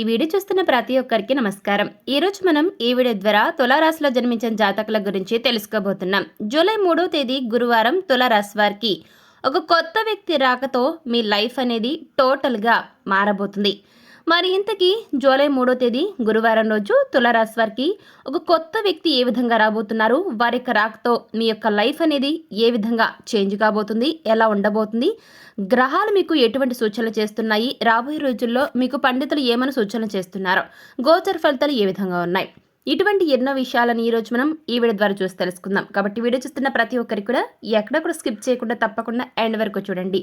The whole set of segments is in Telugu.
ఈ వీడియో చూస్తున్న ప్రతి ఒక్కరికి నమస్కారం. ఈ రోజు మనం ఈ వీడియో ద్వారా తులారాశిలో జన్మించిన జాతకుల గురించి తెలుసుకోబోతున్నాం. జూలై మూడో తేదీ గురువారం తులారాశి వారికి ఒక కొత్త వ్యక్తి రాకతో మీ లైఫ్ అనేది టోటల్గా మారబోతుంది. మరి ఇంతకీ జూలై మూడో తేదీ గురువారం రోజు తులారాశి వారికి ఒక కొత్త వ్యక్తి ఏ విధంగా రాబోతున్నారు? వారి యొక్క రాకతో మీ యొక్క లైఫ్ అనేది ఏ విధంగా చేంజ్ కాబోతుంది? ఎలా ఉండబోతుంది? గ్రహాలు మీకు ఎటువంటి సూచనలు చేస్తున్నాయి? రాబోయే రోజుల్లో మీకు పండితులు ఏమైనా సూచనలు చేస్తున్నారో గోచర ఫలితాలు ఏ విధంగా ఉన్నాయి? ఇటువంటి ఎన్నో విషయాలను ఈరోజు మనం ఈ వీడియో ద్వారా చూసి తెలుసుకుందాం. కాబట్టి వీడియో చూస్తున్న ప్రతి ఒక్కరికి కూడా ఎక్కడ కూడా స్కిప్ చేయకుండా తప్పకుండా ఎండ్ వరకు చూడండి.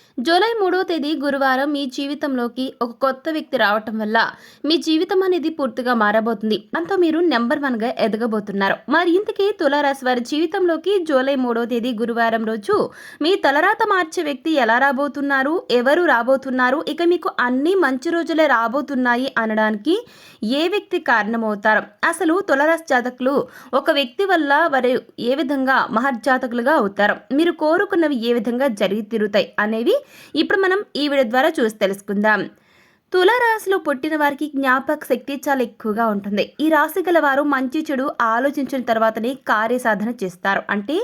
జూలై మూడో తేదీ గురువారం మీ జీవితంలోకి ఒక కొత్త వ్యక్తి రావటం వల్ల మీ జీవితం అనేది పూర్తిగా మారబోతుంది. దాంతో మీరు నెంబర్ వన్గా ఎదగబోతున్నారు. మరి ఇంతకీ తులారాశి వారి జీవితంలోకి జూలై మూడో తేదీ గురువారం రోజు మీ తలరాత మార్చే వ్యక్తి ఎలా రాబోతున్నారు? ఎవరు రాబోతున్నారు? ఇక మీకు అన్ని మంచి రోజులే రాబోతున్నాయి అనడానికి ఏ వ్యక్తి కారణమవుతారు? అసలు తులరాశి జాతకులు ఒక వ్యక్తి వల్ల వారు ఏ విధంగా మహర్జాతకులుగా అవుతారు? మీరు కోరుకున్నవి ఏ విధంగా జరిగి తీరుతాయి? అనేవి ఇప్పుడు మనం ఈ వీడియో ద్వారా చూసి తెలుసుకుందాం. తులారాశిలో పుట్టిన వారికి జ్ఞాపక శక్తి చాలా ఎక్కువగా ఉంటుంది. ఈ రాశి గల వారు మంచి చెడు ఆలోచించిన తర్వాతనే కార్యసాధన చేస్తారు. అంటే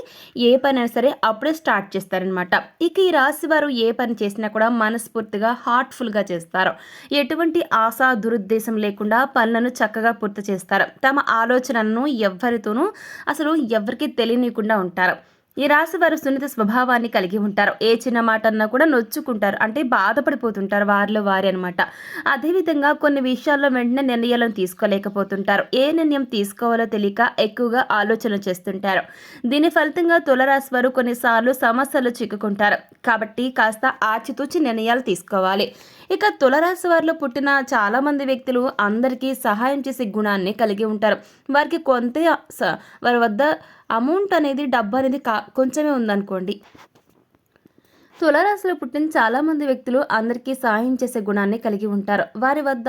ఏ పని అయినా సరే అప్పుడే స్టార్ట్ చేస్తారనమాట ఇక ఈ రాశి వారు ఏ పని చేసినా కూడా మనస్ఫూర్తిగా హార్ట్ఫుల్గా చేస్తారు. ఎటువంటి ఆశ దురుద్దేశం లేకుండా పనులను చక్కగా పూర్తి చేస్తారు. తమ ఆలోచనలను ఎవ్వరితోనూ అసలు ఎవరికి తెలియనీయకుండా ఉంటారు. ఈ రాశి వారు సున్నిత స్వభావాన్ని కలిగి ఉంటారు. ఏ చిన్న మాట అన్నా కూడా నొచ్చుకుంటారు. అంటే బాధపడిపోతుంటారు వారిలో వారి అనమాట అదేవిధంగా కొన్ని విషయాల్లో వెంటనే నిర్ణయాలను తీసుకోలేకపోతుంటారు. ఏ నిర్ణయం తీసుకోవాలో తెలియక ఎక్కువగా ఆలోచన చేస్తుంటారు. దీని ఫలితంగా తులరాశి వారు కొన్నిసార్లు సమస్యలు చిక్కుకుంటారు. కాబట్టి కాస్త ఆచితూచి నిర్ణయాలు తీసుకోవాలి. ఇక తులరాశి వారిలో పుట్టిన చాలా మంది వ్యక్తులు అందరికీ సహాయం చేసే గుణాన్ని కలిగి ఉంటారు. వారికి కొంత స- వారి వద్ద అమౌంట్ అనేది డబ్బు అనేది కా కొంచెమే ఉందనుకోండి. తులరాశిలో పుట్టిన చాలామంది వ్యక్తులు అందరికీ సహాయం చేసే గుణాన్ని కలిగి ఉంటారు. వారి వద్ద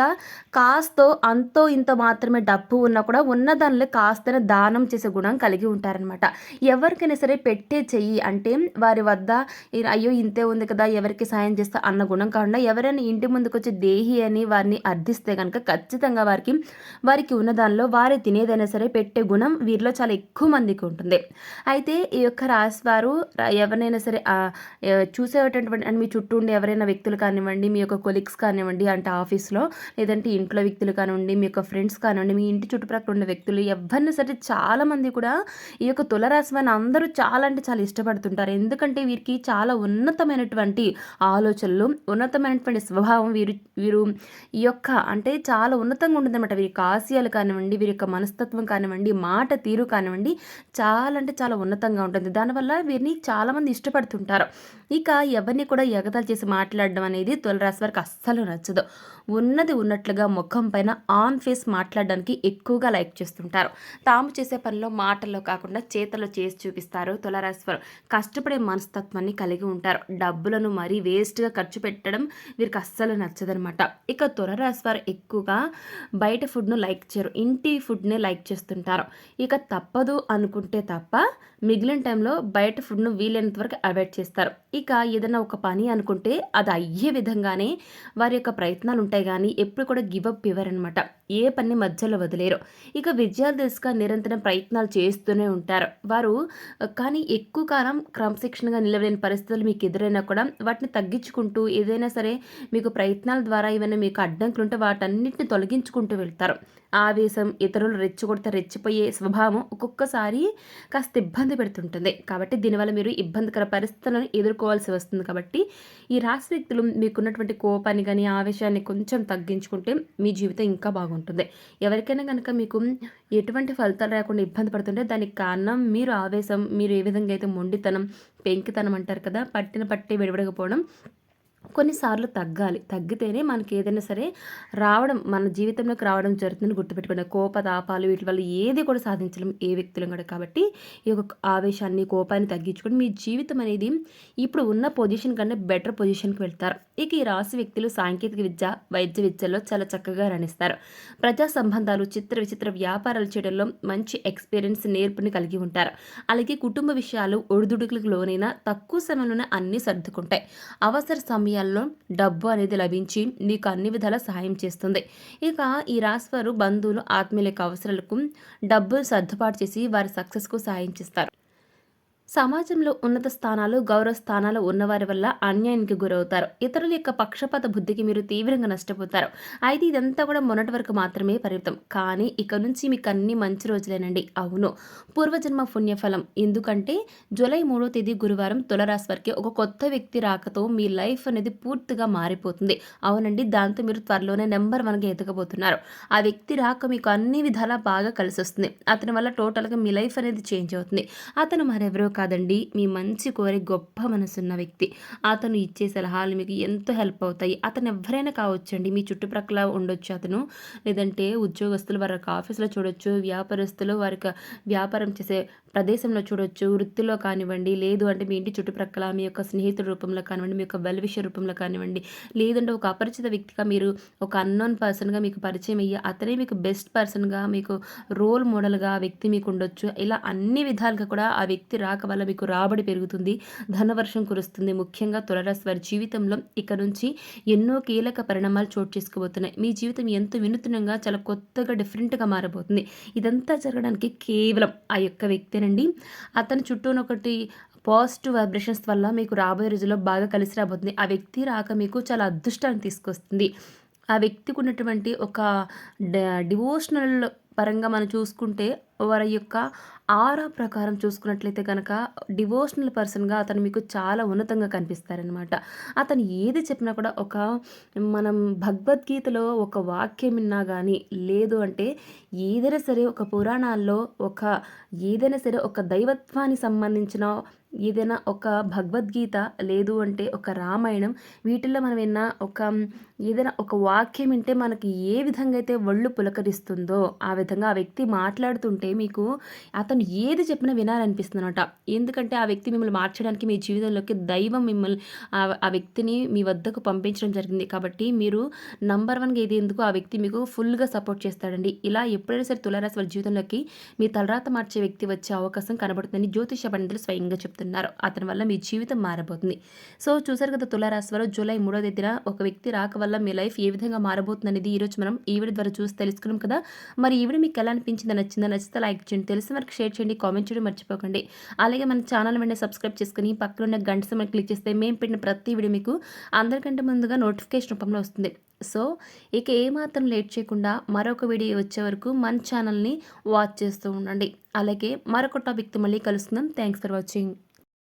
కాస్తో అంతో ఇంత మాత్రమే డబ్బు ఉన్నా కూడా ఉన్న దానిలో కాస్తనే దానం చేసే గుణం కలిగి ఉంటారనమాట ఎవరికైనా సరే పెట్టే చెయ్యి అంటే వారి వద్ద అయ్యో ఇంతే ఉంది కదా ఎవరికి సాయం చేస్తా అన్న గుణం కాకుండా ఎవరైనా ఇంటి ముందుకు వచ్చి దేహి అని వారిని అర్థిస్తే కనుక ఖచ్చితంగా వారికి వారికి ఉన్న దానిలో వారు తినేదైనా సరే పెట్టే గుణం వీరిలో చాలా ఎక్కువ మందికి ఉంటుంది. అయితే ఈ యొక్క రాశి వారు ఎవరినైనా సరే చూసేటటువంటి అండ్ మీ చుట్టూ ఉండే ఎవరైనా వ్యక్తులు కానివ్వండి మీ యొక్క కొలీగ్స్ కానివ్వండి అంటే ఆఫీస్లో లేదంటే ఇంట్లో వ్యక్తులు కానివ్వండి మీ యొక్క ఫ్రెండ్స్ కానివ్వండి మీ ఇంటి చుట్టుప్రక్కల ఉండే వ్యక్తులు ఎవరిని సరే చాలామంది కూడా ఈ యొక్క తులరాశి వారిని అందరూ చాలా అంటే చాలా ఇష్టపడుతుంటారు. ఎందుకంటే వీరికి చాలా ఉన్నతమైనటువంటి ఆలోచనలు ఉన్నతమైనటువంటి స్వభావం వీరు వీరు ఈ యొక్క అంటే చాలా ఉన్నతంగా ఉంటుందన్నమాట. వీరి యొక్క ఆశయాలు కానివ్వండి వీరి యొక్క మనస్తత్వం కానివ్వండి మాట తీరు కానివ్వండి చాలా అంటే చాలా ఉన్నతంగా ఉంటుంది. దానివల్ల వీరిని చాలామంది ఇష్టపడుతుంటారు. ఇక ఎవరిని కూడా ఎగతాలు చేసి మాట్లాడడం అనేది తులరాశి వారికి అస్సలు నచ్చదు. ఉన్నది ఉన్నట్లుగా ముఖం పైన ఆన్ ఫేస్ మాట్లాడడానికి ఎక్కువగా లైక్ చేస్తుంటారు. తాము చేసే పనిలో మాటల్లో కాకుండా చేతల్లో చేసి చూపిస్తారు తులరాశి వారు. కష్టపడే మనస్తత్వాన్ని కలిగి ఉంటారు. డబ్బులను మరీ వేస్ట్గా ఖర్చు పెట్టడం వీరికి అస్సలు నచ్చదనమాట. ఇక తులరాశి వారు ఎక్కువగా బయట ఫుడ్ను లైక్ చేయరు. ఇంటి ఫుడ్నే లైక్ చేస్తుంటారు. ఇక తప్పదు అనుకుంటే తప్ప మిగిలిన టైంలో బయట ఫుడ్ను వీలైనంత వరకు అవాయిడ్ చేస్తారు. ఇక ఏదైనా ఒక పని అనుకుంటే అది అయ్యే విధంగానే వారి యొక్క ప్రయత్నాలు ఉంటాయి కానీ ఎప్పుడు కూడా గివప్ ఇవ్వరనమాట ఏ పని మధ్యలో వదిలేరు. ఇక విజయాలు దిశగా నిరంతరం ప్రయత్నాలు చేస్తూనే ఉంటారు. వారు కానీ ఎక్కువ కాలం క్రమశిక్షణగా నిలవలేని పరిస్థితులు మీకు ఎదురైనా కూడా వాటిని తగ్గించుకుంటూ ఏదైనా సరే మీకు ప్రయత్నాల ద్వారా ఏమైనా మీకు అడ్డంకులు ఉంటే వాటన్నిటిని తొలగించుకుంటూ వెళ్తారు. ఆవేశం ఇతరులు రెచ్చగొడితే రెచ్చిపోయే స్వభావం ఒక్కొక్కసారి కాస్త ఇబ్బంది పెడుతుంటుంది. కాబట్టి దీనివల్ల మీరు ఇబ్బందికర పరిస్థితులను ఎదుర్కోవాల్సి వస్తుంది. కాబట్టి ఈ రాశి వ్యక్తులు మీకున్నటువంటి కోపాన్ని కానీ ఆవేశాన్ని కొంచెం తగ్గించుకుంటే మీ జీవితం ఇంకా బాగుంటుంది. ఎవరికైనా కనుక మీకు ఎటువంటి ఫలితాలు రాకుండా ఇబ్బంది పడుతుంటే దానికి కారణం మీరు ఆవేశం మీరు ఏ విధంగా అయితే మొండితనం పెంకితనం అంటారు కదా పట్టిన పట్టి విడవడకపోవడం కొన్నిసార్లు తగ్గాలి. తగ్గితేనే మనకి ఏదైనా సరే రావడం మన జీవితంలోకి రావడం జరుగుతుందని గుర్తుపెట్టుకోండి. కోప తాపాలు వీటి వల్ల ఏది కూడా సాధించలేం ఏ వ్యక్తులం కూడా. కాబట్టి ఈ యొక్క ఆవేశాన్ని కోపాన్ని తగ్గించుకొని మీ జీవితం అనేది ఇప్పుడు ఉన్న పొజిషన్ కన్నా బెటర్ పొజిషన్కి వెళ్తారు. ఇక ఈ రాశి వ్యక్తులు సాంకేతిక విద్య వైద్య విద్యలో చాలా చక్కగా రాణిస్తారు. ప్రజా సంబంధాలు చిత్ర విచిత్ర వ్యాపారాలు చేయడంలో మంచి ఎక్స్పీరియన్స్ నేర్పుని కలిగి ఉంటారు. అలాగే కుటుంబ విషయాలు ఒడిదుడుకులకు లోనైనా తక్కువ సమయంలోనే అన్నీ సర్దుకుంటాయి. అవసర సమయాల్లో డబ్బు అనేది లభించి మీకు అన్ని విధాల సహాయం చేస్తుంది. ఇక ఈ రాశివారు బంధువులు ఆత్మీయుల అవసరాలకు డబ్బు సర్దుబాటు చేసి వారి సక్సెస్కు సహాయం చేస్తారు. సమాజంలో ఉన్నత స్థానాలు గౌరవ స్థానాలు ఉన్నవారి వల్ల అన్యాయానికి గురవుతారు. ఇతరుల యొక్క పక్షపాత బుద్ధికి మీరు తీవ్రంగా నష్టపోతారు. అయితే ఇదంతా కూడా మొన్నటి వరకు మాత్రమే పరిమితం. కానీ ఇక నుంచి మీకు అన్ని మంచి రోజులేనండి. అవును. పూర్వజన్మ పుణ్యఫలం. ఎందుకంటే జూలై మూడో తేదీ గురువారం తులరాశి వారికి ఒక కొత్త వ్యక్తి రాకతో మీ లైఫ్ అనేది పూర్తిగా మారిపోతుంది. అవునండి. దాంతో మీరు త్వరలోనే నెంబర్ వన్గా ఎదగబోతున్నారు. ఆ వ్యక్తి రాక మీకు అన్ని విధాలా బాగా కలిసి వస్తుంది అతని వల్ల టోటల్గా మీ లైఫ్ అనేది చేంజ్ అవుతుంది. అతను మరెవరో కాదండి. మీ మంచి కోరిక గొప్ప మనసున్న వ్యక్తి. అతను ఇచ్చే సలహాలు మీకు ఎంతో హెల్ప్ అవుతాయి. అతను ఎవరైనా కావచ్చండి. మీ చుట్టుప్రక్కల ఉండొచ్చు అతను. లేదంటే ఉద్యోగస్తులు వారి యొక్క ఆఫీస్లో చూడొచ్చు వ్యాపారస్తులు వారి యొక్క వ్యాపారం చేసే ప్రదేశంలో చూడొచ్చు వృత్తిలో కానివ్వండి. లేదు అంటే మీ ఇంటి చుట్టుప్రక్కల మీ యొక్క స్నేహితుల రూపంలో కానివ్వండి మీ యొక్క వెల్విష రూపంలో కానివ్వండి. లేదంటే ఒక అపరిచిత వ్యక్తిగా మీరు ఒక అన్నోన్ పర్సన్గా మీకు పరిచయం అయ్యి అతనే మీకు బెస్ట్ పర్సన్గా మీకు రోల్ మోడల్గా ఆ వ్యక్తి మీకు ఉండొచ్చు. ఇలా అన్ని విధాలుగా కూడా ఆ వ్యక్తి రాక వల్ల మీకు రాబడి పెరుగుతుంది ధనవర్షం కురుస్తుంది. ముఖ్యంగా తులరాశి వారి జీవితంలో ఇక నుంచి ఎన్నో కీలక పరిణామాలు చోటు చేసుకోబోతున్నాయి. మీ జీవితం ఎంతో వినూత్నంగా చాలా కొత్తగా డిఫరెంట్గా మారబోతుంది. ఇదంతా జరగడానికి కేవలం ఆ యొక్క వ్యక్తేనండి. అతని చుట్టూనొకటి పాజిటివ్ వైబ్రేషన్స్ వల్ల మీకు రాబోయే రోజుల్లో బాగా కలిసి రాబోతుంది. ఆ వ్యక్తి రాక మీకు చాలా అదృష్టాన్ని తీసుకొస్తుంది. ఆ వ్యక్తికి ఉన్నటువంటి ఒక డివోషనల్ పరంగా మనం చూసుకుంటే వారి యొక్క ఆరా ప్రకారం చూసుకున్నట్లయితే కనుక డివోషనల్ పర్సన్గా అతను మీకు చాలా ఉన్నతంగా కనిపిస్తారనమాట అతను ఏది చెప్పినా కూడా ఒక మనం భగవద్గీతలో ఒక వాక్యం విన్నా కానీ లేదు అంటే ఏదైనా సరే ఒక పురాణాల్లో ఒక ఏదైనా సరే ఒక దైవత్వానికి సంబంధించిన ఏదైనా ఒక భగవద్గీత లేదు అంటే ఒక రామాయణం వీటిల్లో మనం విన్న ఒక ఏదైనా ఒక వాక్యం వింటే మనకి ఏ విధంగా అయితే ఒళ్ళు పులకరిస్తుందో ఆ విధంగా ఆ వ్యక్తి మాట్లాడుతుంటే మీకు అతను ఏది చెప్పినా వినాలనిపిస్తుంది అనమాట ఎందుకంటే ఆ వ్యక్తి మిమ్మల్ని మార్చడానికి మీ జీవితంలోకి దైవం మిమ్మల్ని ఆ వ్యక్తిని మీ వద్దకు పంపించడం జరిగింది. కాబట్టి మీరు నంబర్ వన్గా ఏది ఎందుకు ఆ వ్యక్తి మీకు ఫుల్గా సపోర్ట్ చేస్తాడండి. ఇలా ఎప్పుడైనా సరే తులారాశి వాళ్ళ జీవితంలోకి మీ తలరాత మార్చే వ్యక్తి వచ్చే అవకాశం కనబడుతుందని జ్యోతిష పండితులు స్వయంగా చెప్తున్నారు. అతని వల్ల మీ జీవితం మారబోతుంది. సో చూసారు కదా తులారాశి వారు జూలై మూడో తేదీన ఒక వ్యక్తి రాక వల్ల మీ లైఫ్ ఏ విధంగా మారబోతుంది అనేది ఈరోజు మనం ఈవిడ ద్వారా చూసి తెలుసుకున్నాం కదా. మరి ఈవిడ మీకు ఎలా అనిపించిందో నచ్చిందా నచ్చితే లైక్ చేయండి తెలిసిన వరకు షేర్ చేయండి కామెంట్ చేయడం మర్చిపోకండి. అలాగే మన ఛానల్ వెంటనే సబ్స్క్రైబ్ చేసుకుని పక్కన ఉన్న గంట సమయం క్లిక్ చేస్తే మేము పెట్టిన ప్రతి వీడియో మీకు అందరికంటే ముందుగా నోటిఫికేషన్ రూపంలో వస్తుంది. సో ఇక ఏమాత్రం లేట్ చేయకుండా మరొక వీడియో వచ్చే వరకు మన ఛానల్ని వాచ్ చేస్తూ ఉండండి. అలాగే మరొక టాపిక్తో మళ్ళీ కలుస్తున్నాం. Thanks for watching